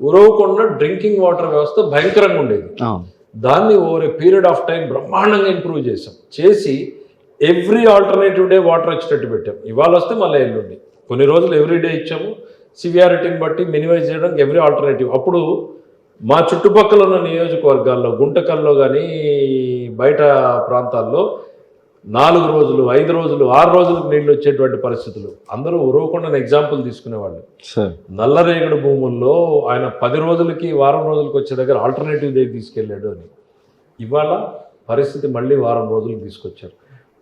Uravakonda drinking water వ్యవస్థ భయంకరంగా ఉండేది. దాన్ని over a period of time బ్రహ్మాండంగా ఇంప్రూవ్ చేసాం చేసి ఎవ్రీ ఆల్టర్నేటివ్ డే వాటర్ వచ్చేటట్టు పెట్టాం. ఇవాళ వస్తే మళ్ళీ ఎల్లుండి. కొన్ని రోజులు ఎవ్రీ డే ఇచ్చాము. సివియారిటీని బట్టి మినిమైజ్ చేయడానికి ఎవ్రీ ఆల్టర్నేటివ్. అప్పుడు మా చుట్టుపక్కల ఉన్న నియోజకవర్గాల్లో గుంటకల్లో కానీ బయట ప్రాంతాల్లో నాలుగు రోజులు ఐదు రోజులు ఆరు రోజులకు నీళ్ళు వచ్చేటువంటి పరిస్థితులు. అందరూ ఉరవకుండా ఎగ్జాంపుల్ తీసుకునేవాళ్ళు. సార్. నల్లరేగడి భూముల్లో ఆయన పది రోజులకి వారం రోజులకి వచ్చే దగ్గర ఆల్టర్నేటివ్ దగ్గర తీసుకెళ్ళాడు అని. ఇవాళ పరిస్థితి మళ్ళీ వారం రోజులకు తీసుకొచ్చారు.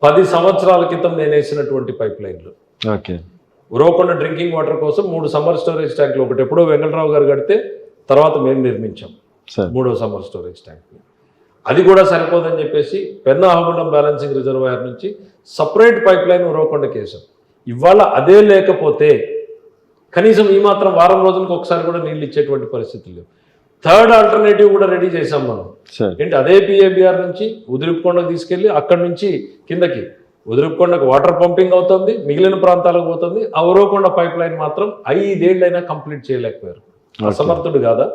పది సంవత్సరాల క్రితం నేను వేసినటువంటి పైప్ లైన్లు ఓకే. ఉరవకొండ డ్రింకింగ్ వాటర్ కోసం మూడు సమ్మర్ స్టోరేజ్ ట్యాంకులు ఒకటి ఎప్పుడో వెంకటరావు గారు కడితే తర్వాత మేము నిర్మించాం. మూడో సమ్మర్ స్టోరేజ్ ట్యాంక్ అది కూడా సరిపోదని చెప్పేసి పెన్నాహగుండం బ్యాలెన్సింగ్ రిజర్వాయర్ నుంచి సపరేట్ పైప్ లైన్ ఉరవకొండకి వేసాం ఇవాళ అదే లేకపోతే కనీసం ఈ మాత్రం వారం రోజులకు ఒకసారి కూడా నీళ్ళు ఇచ్చేటువంటి పరిస్థితులు లేవు. థర్డ్ ఆల్టర్నేటివ్ కూడా రెడీ చేసాం మనం. ఏంటి అదే పిఏబిఆర్ నుంచి ఉదిరిపుకొండకు తీసుకెళ్ళి అక్కడి నుంచి కిందకి ఉదిరిపుకొండకు వాటర్ పంపింగ్ అవుతుంది మిగిలిన ప్రాంతాలకు పోతుంది. ఆ ఉరవకొండ పైప్ లైన్ మాత్రం ఐదేళ్ళైనా కంప్లీట్ చేయలేకపోయారు. అసమర్థుడు కాదా?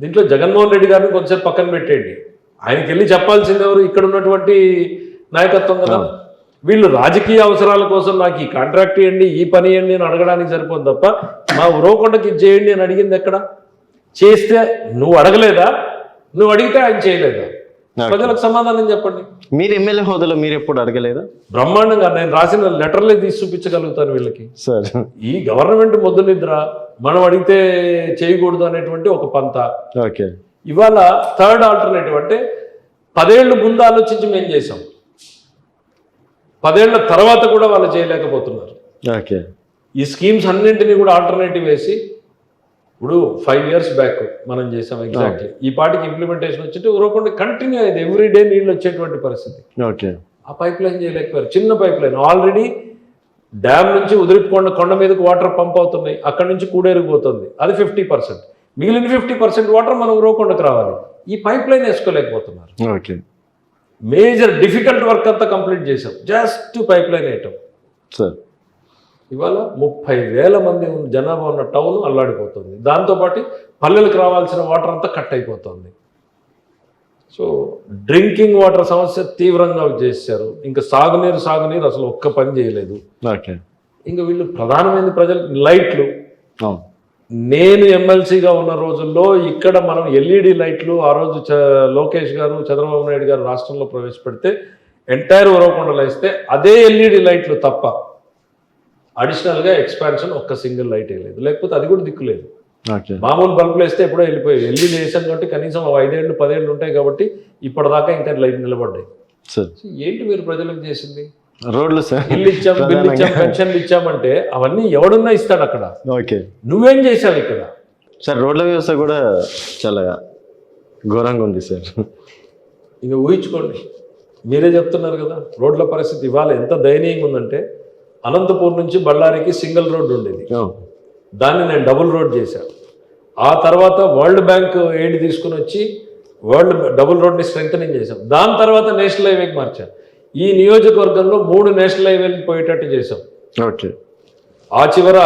దీంట్లో జగన్మోహన్ రెడ్డి గారిని కొంచెం పక్కన పెట్టేయండి. ఆయనకి వెళ్ళి చెప్పాల్సింది ఎవరు? ఇక్కడ ఉన్నటువంటి నాయకత్వం కదా. వీళ్ళు రాజకీయ అవసరాల కోసం నాకు ఈ కాంట్రాక్ట్ ఇవ్వండి ఈ పని ఇవ్వండి అని అడగడానికి సరిపోదు తప్ప మా ఉరవకొండకి ఇది చేయండి అని అడిగింది ఎక్కడ? చేస్తే నువ్వు అడగలేదా? నువ్వు అడిగితే ఆయన చేయలేదా? ప్రజలకు సమాధానం చెప్పండి. మీరు ఎమ్మెల్యే హోదాలో మీరు ఎప్పుడు అడగలేదా? బ్రహ్మాండంగా నేను రాసిన లెటర్లే తీసి చూపించగలుగుతాను వీళ్ళకి. సార్. ఈ గవర్నమెంట్ మొద్దు నిద్ర మనం అడిగితే చేయకూడదు అనేటువంటి ఒక పంత. ఓకే. ఇవాళ థర్డ్ ఆల్టర్నేటివ్ అంటే పదేళ్ళు ముందు ఆలోచించి మేము చేసాం పదేళ్ళ తర్వాత కూడా వాళ్ళు చేయలేకపోతున్నారు. ఓకే. ఈ స్కీమ్స్ అన్నింటినీ కూడా ఆల్టర్నేటివ్ వేసి ఇప్పుడు ఫైవ్ ఇయర్స్ బ్యాక్ మనం చేసాం ఎగ్జాక్ట్లీ. ఈ పాటికి ఇంప్లిమెంటేషన్ వచ్చింటే ఉరవకుండా కంటిన్యూ అయ్యేది. ఎవ్రీ డే నీళ్ళు వచ్చేటువంటి పరిస్థితి. ఓకే. ఆ పైప్ లైన్ చేయలేకపోయారు. చిన్న పైప్ లైన్ ఆల్రెడీ డ్యామ్ నుంచి ఉదిరిపుకొండ కొండ మీదకి వాటర్ పంప్ అవుతున్నాయి అక్కడి నుంచి కూడేరుకు పోతుంది అది ఫిఫ్టీ పర్సెంట్. మిగిలిన ఫిఫ్టీ పర్సెంట్ వాటర్ మనం ఉరవకొండకు రావాలి. ఈ పైప్ లైన్ వేసుకోలేకపోతున్నారు. ఓకే. మేజర్ డిఫికల్ట్ వర్క్ అంతా కంప్లీట్ చేసాం జస్ట్ పైప్ లైన్ వేయటం. సార్. ఇవాళ ముప్పై వేల మంది ఉన్న జనాభా ఉన్న టౌన్ అల్లాడిపోతుంది. దాంతోపాటు పల్లెలకు రావాల్సిన వాటర్ అంతా కట్ అయిపోతుంది. సో డ్రింకింగ్ వాటర్ సమస్య తీవ్రంగా చేశారు. ఇంకా సాగునీరు సాగునీరు అసలు ఒక్క పని చేయలేదు. ఇంకా వీళ్ళు ప్రధానమైన ప్రజలు లైట్లు. నేను ఎమ్మెల్సీగా ఉన్న రోజుల్లో ఇక్కడ మనం ఎల్ఈడి లైట్లు ఆ రోజు లోకేష్ గారు చంద్రబాబు నాయుడు గారు రాష్ట్రంలో ప్రవేశపెడితే ఎంటైర్ ఉరవకొండలో ఇస్తే అదే ఎల్ఈడి లైట్లు తప్ప అడిషనల్గా ఎక్స్పాన్షన్ ఒక్క సింగిల్ లైట్ వేయలేదు లేకపోతే అది కూడా దిక్కులేదు మామూలు బల్బులు వేస్తే ఎప్పుడో వెళ్ళిపోయాయి ఎల్ఈడి వేసాం కాబట్టి కనీసం ఐదేళ్ళు పదేళ్ళు ఉంటాయి కాబట్టి ఇప్పటిదాకా ఇంకా లైట్ నిలబడ్డాయి. ఏంటి మీరు ప్రజలకు చేసింది? రోడ్లు సార్ ఇల్లు ఇచ్చాం బిల్లు ఇచ్చాం పెన్షన్లు ఇచ్చామంటే అవన్నీ ఎవడున్నా ఇస్తాడు అక్కడ. ఓకే నువ్వేం చేశావు ఇక్కడ? సార్ రోడ్ల వ్యవస్థ కూడా చాలా ఘోరంగా ఉంది సార్. ఇంక ఊహించుకోండి. మీరే చెప్తున్నారు కదా రోడ్ల పరిస్థితి ఇవాళ ఎంత దయనీయంగా ఉందంటే అనంతపూర్ నుంచి బళ్ళారికి సింగిల్ రోడ్డు ఉండేది. దాన్ని నేను డబుల్ రోడ్ చేశాను ఆ తర్వాత వరల్డ్ బ్యాంక్ ఎయిడ్ తీసుకుని వచ్చి వరల్డ్ డబుల్ రోడ్ని స్ట్రెంగ్ చేశాం. దాని తర్వాత నేషనల్ హైవేకి మార్చాం. ఈ నియోజకవర్గంలో మూడు నేషనల్ హైవేలు పోయేటట్టు చేశాం. ఓకే. ఆ చివర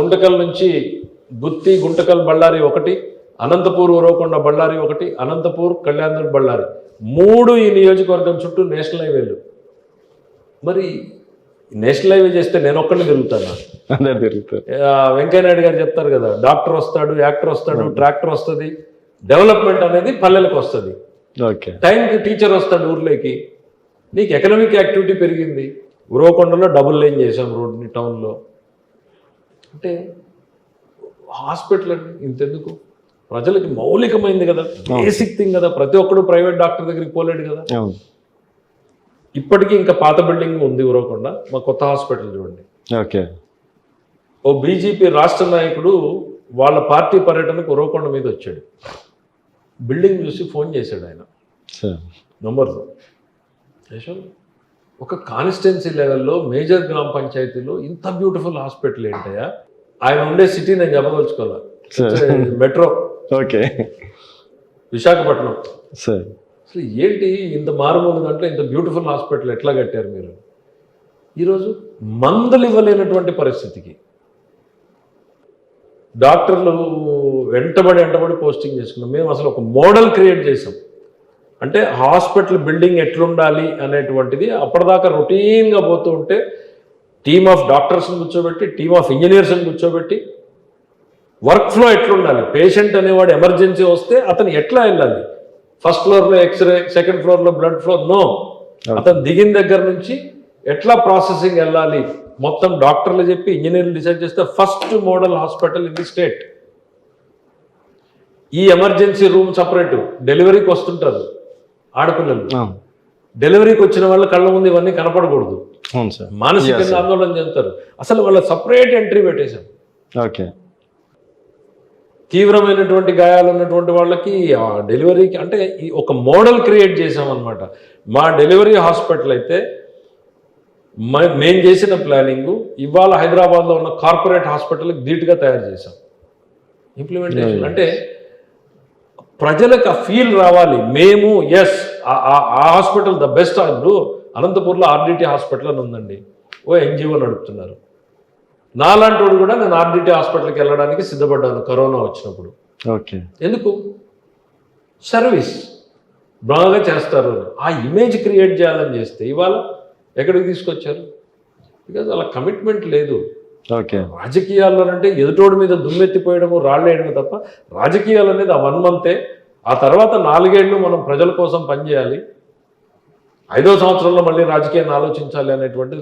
గుంటకల్ నుంచి గుత్తి గుంటకల్ బళ్ళారి ఒకటి అనంతపూర్ ఉరవకొండ బళ్ళారి ఒకటి అనంతపూర్ కళ్యాణ్ బళ్ళారి. మూడు ఈ నియోజకవర్గం చుట్టూ నేషనల్ హైవేలు. మరి నేషనల్ హైవే చేస్తే నేను ఒక్కడిని తిరుగుతాను? అందరు తిరుగుతారు. వెంకయ్యనాయుడు గారు చెప్తారు కదా డాక్టర్ వస్తాడు యాక్టర్ వస్తాడు ట్రాక్టర్ వస్తుంది డెవలప్మెంట్ అనేది పల్లెలకు వస్తుంది. ఓకే. టైంకి టీచర్ వస్తాడు ఊర్లోకి నీకు ఎకనామిక్ యాక్టివిటీ పెరిగింది ఉరవకొండలో డబుల్ లైన్ చేసాం రోడ్ని టౌన్లో. అంటే హాస్పిటల్ అండి ఇంతెందుకు? ప్రజలకి మౌలికమైంది కదా బేసిక్ థింగ్ కదా ప్రతి ఒక్కడు ప్రైవేట్ డాక్టర్ దగ్గరికి పోలేడు కదా. ఇప్పటికీ ఇంకా పాత బిల్డింగ్ ఉంది ఉరవకొండ మా కొత్త హాస్పిటల్ చూడండి. ఓకే. ఓ బీజేపీ రాష్ట్ర నాయకుడు వాళ్ళ పార్టీ పర్యటనకు ఉరవకొండ మీద వచ్చాడు. బిల్డింగ్ చూసి ఫోన్ చేశాడు ఆయన. యశోద్, ఒక కాన్స్టిట్యున్సీ లెవెల్లో మేజర్ గ్రామ పంచాయతీలో ఇంత బ్యూటిఫుల్ హాస్పిటల్ ఏంటయ్యా? ఆయన ఉండే సిటీ నేను చెప్పదలుచుకోవాలి? మెట్రో. ఓకే. విశాఖపట్నం. సార్. అసలు ఏంటి ఇంత మారుమూల దాంట్లో ఇంత బ్యూటిఫుల్ హాస్పిటల్ ఎట్లా కట్టారు మీరు? ఈరోజు మందులు ఇవ్వలేనటువంటి పరిస్థితికి. డాక్టర్లు వెంటబడి వెంటబడి పోస్టింగ్ చేసుకున్నాం. మేము అసలు ఒక మోడల్ క్రియేట్ చేసాం అంటే హాస్పిటల్ బిల్డింగ్ ఎట్లుండాలి అనేటువంటిది అప్పటిదాకా రొటీన్గా పోతూ ఉంటే టీమ్ ఆఫ్ డాక్టర్స్ని కూర్చోబెట్టి టీమ్ ఆఫ్ ఇంజనీర్స్ని కూర్చోబెట్టి వర్క్ ఫ్లో ఎట్లుండాలి? పేషెంట్ అనేవాడు ఎమర్జెన్సీ వస్తే అతను ఎట్లా వెళ్ళాలి? ఫస్ట్ ఫ్లోర్లో ఎక్స్రే సెకండ్ ఫ్లోర్లో బ్లడ్ ఫ్లో నో అతను దిగిన దగ్గర నుంచి ఎట్లా ప్రాసెసింగ్ వెళ్ళాలి? మొత్తం డాక్టర్లు చెప్పి ఇంజనీర్లు డిసైడ్ చేస్తే first model hospital in the state ఈ ఎమర్జెన్సీ రూమ్ సపరేట్ డెలివరీకి వస్తుంటారు ఆడపిల్లలు. డెలివరీకి వచ్చిన వాళ్ళ కళ్ళ ముందు ఇవన్నీ కనపడకూడదు. మానసికంగా ఆందోళన చెందుతారు. అసలు వాళ్ళ సపరేట్ ఎంట్రీ పెట్టేశాం. ఓకే తీవ్రమైనటువంటి గాయాలు ఉన్నటువంటి వాళ్ళకి ఆ డెలివరీకి అంటే ఈ ఒక మోడల్ క్రియేట్ చేసామన్నమాట మా డెలివరీ హాస్పిటల్ అయితే మేము చేసిన ప్లానింగ్ ఇవాళ హైదరాబాద్లో ఉన్న కార్పొరేట్ హాస్పిటల్కి ధీటుగా తయారు చేసాం ఇంప్లిమెంటేషన్ అంటే ప్రజలకు ఆ ఫీల్ రావాలి. మేము ఎస్ ఆ హాస్పిటల్ ద బెస్ట్ ఇప్పుడు అనంతపూర్లో ఆర్డిటి హాస్పిటల్ అని ఉందండి. ఓ ఎన్జిఓ నడుపుతున్నారు. నాలాంటి వాడు కూడా నేను ఆర్డిటి హాస్పిటల్కి వెళ్ళడానికి సిద్ధపడ్డాను కరోనా వచ్చినప్పుడు. ఓకే. ఎందుకు? సర్వీస్ బాగా చేస్తారు. ఆ ఇమేజ్ క్రియేట్ చేయాలని చేస్తే ఇవాళ ఎక్కడికి తీసుకొచ్చారు? బికాజ్ అలా కమిట్మెంట్ లేదు. ఓకే. రాజకీయాల్లోనంటే ఎదుటోడి మీద దుమ్మెత్తిపోయడము రాళ్ళేయడము తప్ప రాజకీయాలు అనేది ఆ వన్ మంతే ఆ తర్వాత నాలుగేళ్ళు మనం ప్రజల కోసం పనిచేయాలి. ఐదో సంవత్సరంలో మళ్ళీ రాజకీయాన్ని ఆలోచించాలి అనేటువంటిది